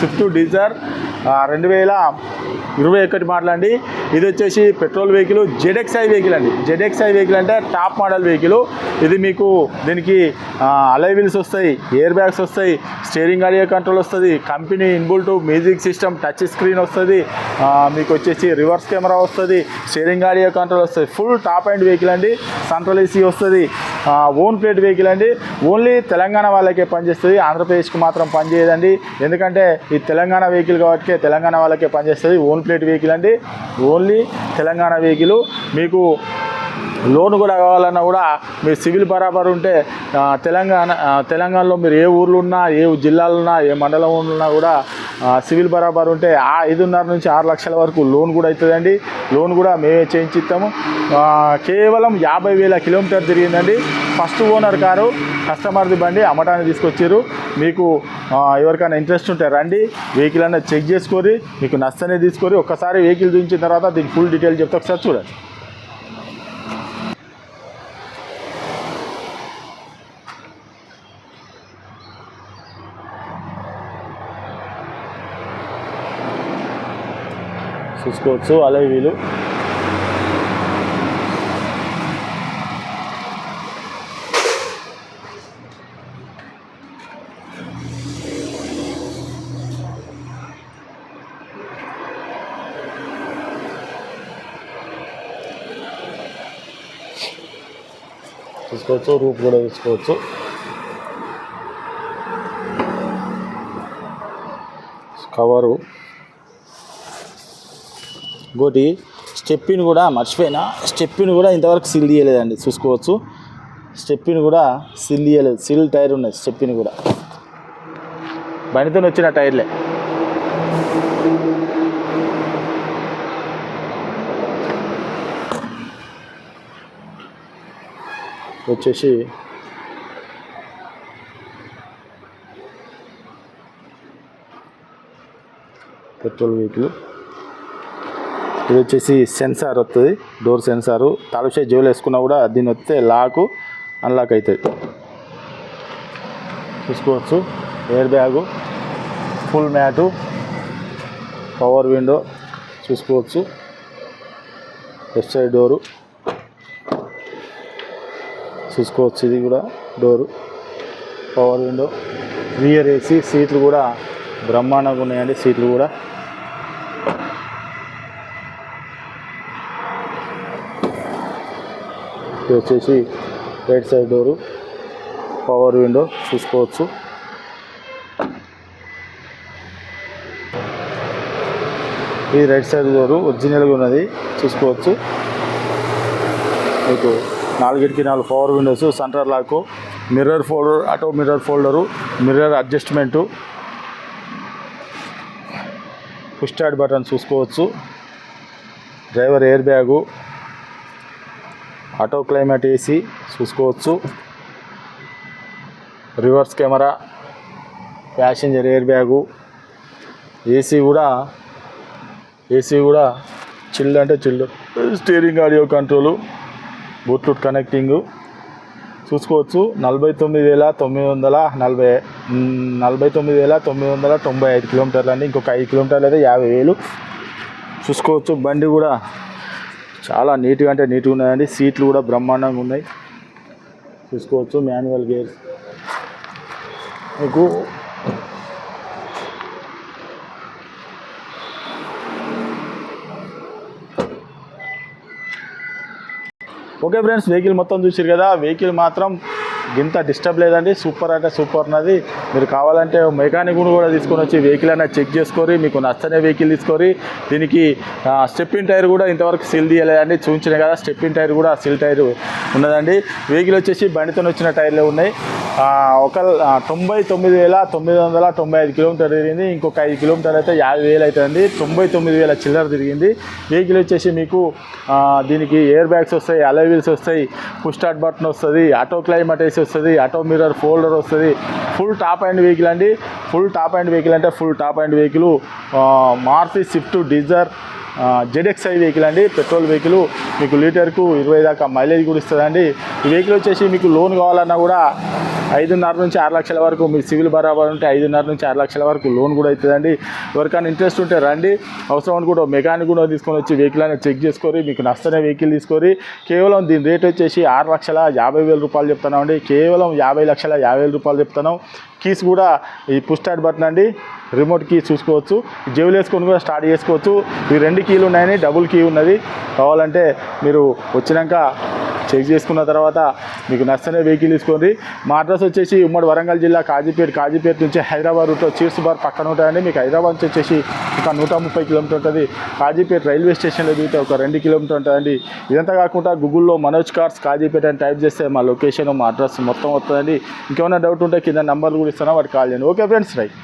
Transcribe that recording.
Swift డీజర్ రెండు వేల ఇరవై ఒకటి మోడల్ అండి. ఇది వచ్చేసి పెట్రోల్ వెహికల్ జెడెక్స్ఐ వెహికల్ అండి. జెడెక్స్ఐ వెహికల్ అంటే టాప్ మోడల్ వెహికల్. ఇది మీకు దీనికి అలైవిల్స్ వస్తాయి ఎయిర్ బ్యాగ్స్ వస్తాయి స్టీరింగ్ ఆడియో కంట్రోల్ వస్తుంది company inbuilt music system touch screen వస్తుంది మీకు వచ్చేసి రివర్స్ కెమెరా వస్తుంది స్టీరింగ్ ఆడియో కంట్రోల్ వస్తుంది. ఫుల్ టాప్ అండ్ వెహికల్ అండి. సెంట్రల్ ఏసీ వస్తుంది. ఓన్ ప్లేట్ వెహికల్ అండి. ఓన్లీ తెలంగాణ వాళ్ళకే పనిచేస్తుంది. ఆంధ్రప్రదేశ్కి మాత్రం పనిచేయదండి. ఎందుకంటే ఈ తెలంగాణ వెహికల్ కాబట్టి తెలంగాణ వాళ్ళకే పనిచేస్తుంది. ఓన్ ప్లేట్ వెహికల్ అండి. Only Telangana vehicle. మీకు లోన్ కూడా కావాలన్నా కూడా మీరు సివిల్ బరాబర్ ఉంటే తెలంగాణ తెలంగాణలో మీరు ఏ ఊర్లో ఉన్నా ఏ జిల్లాలో ఉన్నా ఏ మండలం ఉన్నా కూడా సివిల్ బరాబర్ ఉంటే ఆ ఐదున్నర నుంచి ఆరు లక్షల వరకు లోన్ కూడా అవుతుందండి లోన్ కూడా మేమే చేయించిస్తాము. కేవలం యాభై వేల కిలోమీటర్ తిరిగిందండి. ఫస్ట్ ఓనర్ కారు కస్టమర్ది బండి అమ్మటానికి తీసుకొచ్చారు మీకు ఎవరికైనా ఇంట్రెస్ట్ ఉంటే రండి. వెహికల్ అన్నది చెక్ చేసుకొని మీకు నచ్చనే తీసుకొని ఒక్కసారి వెహికల్ చూపించిన తర్వాత దీనికి ఫుల్ డీటెయిల్ చెప్తే. ఒకసారి చూడండి. చూసుకోవచ్చు అలాగే వీలు. చూసుకోవచ్చు రూప్ కూడా చూసుకోవచ్చు. కవరు. ఇంకోటి స్టెప్పిన్ కూడా మర్చిపోయినా స్టెప్పిన్ కూడా ఇంతవరకు సిల్ తీయలేదండి చూసుకోవచ్చు. స్టెప్పిన్ కూడా సిల్ తీయలేదు సిల్ టైర్ ఉన్నది స్టెప్పిన్ కూడా. బండితో వచ్చిన టైర్లే. వచ్చేసి పెట్రోల్ వెహికల్. ఇది వచ్చేసి సెన్సార్ వస్తుంది డోర్ సెన్సారు. తలసే జోలు వేసుకున్నా కూడా దీన్ని వస్తే లాకు అన్లాక్ అవుతుంది చూసుకోవచ్చు. Air bag full mat power window చూసుకోవచ్చు. Left side door. చూసుకోవచ్చు ఇది కూడా door. Power window. Rear AC సీట్లు కూడా బ్రహ్మాండంగా ఉన్నాయండి. సీట్లు కూడా. ఇది వచ్చేసి right side door power window చూసుకోవచ్చు. ఇది రైట్ సైడ్ డోరు ఒరిజినల్గా ఉన్నది చూసుకోవచ్చు. మీకు నాలుగిటికి నాలుగు power windows centre lock mirror folder auto mirror folder mirror adjustment push start button చూసుకోవచ్చు. Driver air bag auto climate AC చూసుకోవచ్చు. Reverse camera passenger air bag AC కూడా ఏసీ కూడా చిల్డ్ అంటే chilled. Steering audio control Bluetooth connecting చూసుకోవచ్చు. నలభై తొమ్మిది వేల తొమ్మిది వందల నలభై నలభై తొమ్మిది వేల తొమ్మిది వందల తొంభై ఐదు కిలోమీటర్లు అండి. ఇంకొక ఐదు కిలోమీటర్లు అయితే యాభై వేలు చూసుకోవచ్చు. బండి కూడా చాలా నీట్గా అంటే నీట్గా ఉన్నాయండి. సీట్లు కూడా బ్రహ్మాండంగా ఉన్నాయి. చూసుకోవచ్చు మాన్యువల్ గేర్స్ మీకు ఓకే ఫ్రెండ్స్ వెహికల్ మొత్తం చూసారు కదా. వెహికల్ మాత్రం ఇంత డిస్టర్బ్ లేదండి. సూపర్ అంటే సూపర్ ఉన్నది. మీరు కావాలంటే మెకానిక్ కూడా తీసుకొని వచ్చి వెహికల్ అనేది చెక్ చేసుకొని మీకు నచ్చనే వెహికల్ తీసుకొని దీనికి స్టెప్పిన్ టైర్ కూడా ఇంతవరకు సిల్ తీయలేదండి. చూపించిన కదా స్టెప్పిన్ టైర్ కూడా సిల్ టైర్ ఉన్నదండి. వెహికల్ వచ్చేసి బండితో వచ్చిన టైర్లే ఉన్నాయి. ఒక తొంభై తొమ్మిది వేల తొమ్మిది వందల తొంభై ఐదు కిలోమీటర్ తిరిగింది. ఇంకొక ఐదు కిలోమీటర్ అయితే యాభై వేలు అవుతుంది తొంభై తొమ్మిది వేల చిల్లర తిరిగింది. వెహికల్ వచ్చేసి మీకు దీనికి ఎయిర్ బ్యాగ్స్ వస్తాయి అలై వీల్స్ వస్తాయి పుష్ స్టార్ట్ బటన్ వస్తుంది ఆటో క్లైమేట్ వేసి వస్తుంది ఆటో మిర్రర్ ఫోల్డర్ వస్తుంది. ఫుల్ టాప్ అండ్ వెహికల్ అండి. ఫుల్ టాప్ అండ్ వెహికల్ అంటే full top end vehicle Maruti Swift Dzire ZXi vehicle అండి. పెట్రోల్ వెహికల్ మీకు లీటర్కు ఇరవై దాకా మైలేజ్ కూడా ఇస్తుందండి. ఈ వెహికల్ వచ్చేసి మీకు లోన్ కావాలన్నా కూడా ఐదున్నర నుంచి ఆరు లక్షల వరకు మీ సివిల్ బరాబర్ ఉంటే ఐదున్నర నుంచి ఆరు లక్షల వరకు లోన్ కూడా అవుతుందండి. ఎవరికైనా ఇంట్రెస్ట్ ఉంటే రండి. అవసరం అనుకుంటే కూడా మెకానిక్ కూడా తీసుకొని వచ్చి వెహికల్ అనేది చెక్ చేసుకొని మీకు నష్టనే వెహికల్ తీసుకొని కేవలం దీని రేట్ వచ్చేసి ఆరు లక్షల యాభై వేల రూపాయలు చెప్తున్నామండి. కేవలం యాభై లక్షల యాభై వేల రూపాయలు చెప్తున్నాం. కీస్ కూడా ఈ పుష్ స్టార్ట్ బటన్ అండి. రిమోట్ కీ చూసుకోవచ్చు. జేబులు వేసుకొని కూడా స్టార్ట్ చేసుకోవచ్చు. ఈ రెండు కీలు ఉన్నాయని డబుల్ కీ ఉన్నది. కావాలంటే మీరు వచ్చినాక చెక్ చేసుకున్న తర్వాత మీకు నచ్చనే వెహికల్ తీసుకోండి. మా అడ్రస్ వచ్చేసి ఉమ్మడి వరంగల్ జిల్లా కాజీపేట. కాజీపేట నుంచి హైదరాబాద్ రూట్లో చీర్స్ బార్ పక్కన ఉంటాయండి మీకు హైదరాబాద్ నుంచి వచ్చేసి ఒక నూట ముప్పై కిలోమీటర్ ఉంటుంది. కాజీపేట రైల్వే స్టేషన్లో దిగితే ఒక రెండు కిలోమీటర్ ఉంటుందండి ఇదంతా కాకుండా గూగుల్లో మనోజ్ కార్స్ కాజీపేట అని టైప్ చేస్తే మా లొకేషన్ మా అడ్రస్ మొత్తం వస్తుందండి. ఇంకేమైనా డౌట్ ఉంటే కింద నెంబర్లు కూడా ఇస్తాను వాటికి కాల్ చేయండి. Okay friends right